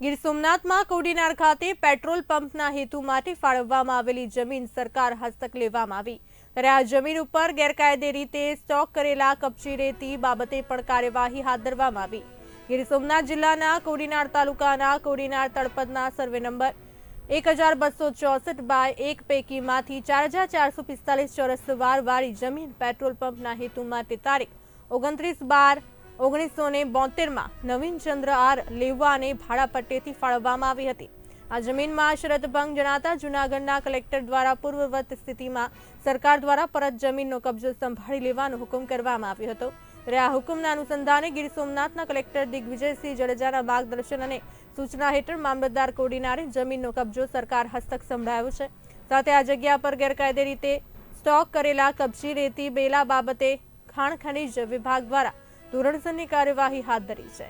ગીર સોમનાથમાં કોડીનાર ખાતે પેટ્રોલ પંપના હેતુ માટે ફાળવવામાં આવેલી જમીન સરકાર હસ્તક લેવામાં આવી. ત્યારે આ જમીન ઉપર ગેરકાયદે રીતે સ્ટોક કરેલા કપચી રેતી બાબતે પણ કાર્યવાહી હાથ ધરવામાં આવી. ગીર સોમનાથ જિલ્લાના કોડીનાર તાલુકાના કોડીનાર તળપદના સર્વે નંબર એક હજાર બસો ચોસઠ બાય એક પૈકીમાંથી ચાર હજાર ચારસો પિસ્તાલીસ ચોરસ વાર વાળી જમીન પેટ્રોલ પંપના હેતુ માટે તારીખ ઓગણત્રીસ બાર ઓગણીસો ને બોતેરમાં નવીન ચંદ્ર આર લેવાને ભાડા પટ્ટેથી ફાળવવામાં આવી હતી. આ જમીનમાં શરત ભંગ જણાતા જૂનાગઢના કલેક્ટર દ્વારા પૂર્વવત સ્થિતિમાં સરકાર દ્વારા પરત જમીનનો કબજો સંભાળી લેવાનો હુકમ કરવામાં આવ્યો હતો. ત્યારે આ હુકમના અનુસંધાને ગીર સોમનાથના કલેક્ટર દિગ્વિજયસિંહ જડેજાના માર્ગદર્શન અને સૂચના હેઠળ મામલતદાર કોડીનારે જમીનનો કબજો સરકાર હસ્તક સંભળાયો છે. સાથે આ જગ્યા પર ગેરકાયદે રીતે સ્ટોક કરેલા કબજી રેતી બેલા બાબતે ખાણ ખનીજ વિભાગ દ્વારા ધોરણસરની કાર્યવાહી હાથ ધરી છે.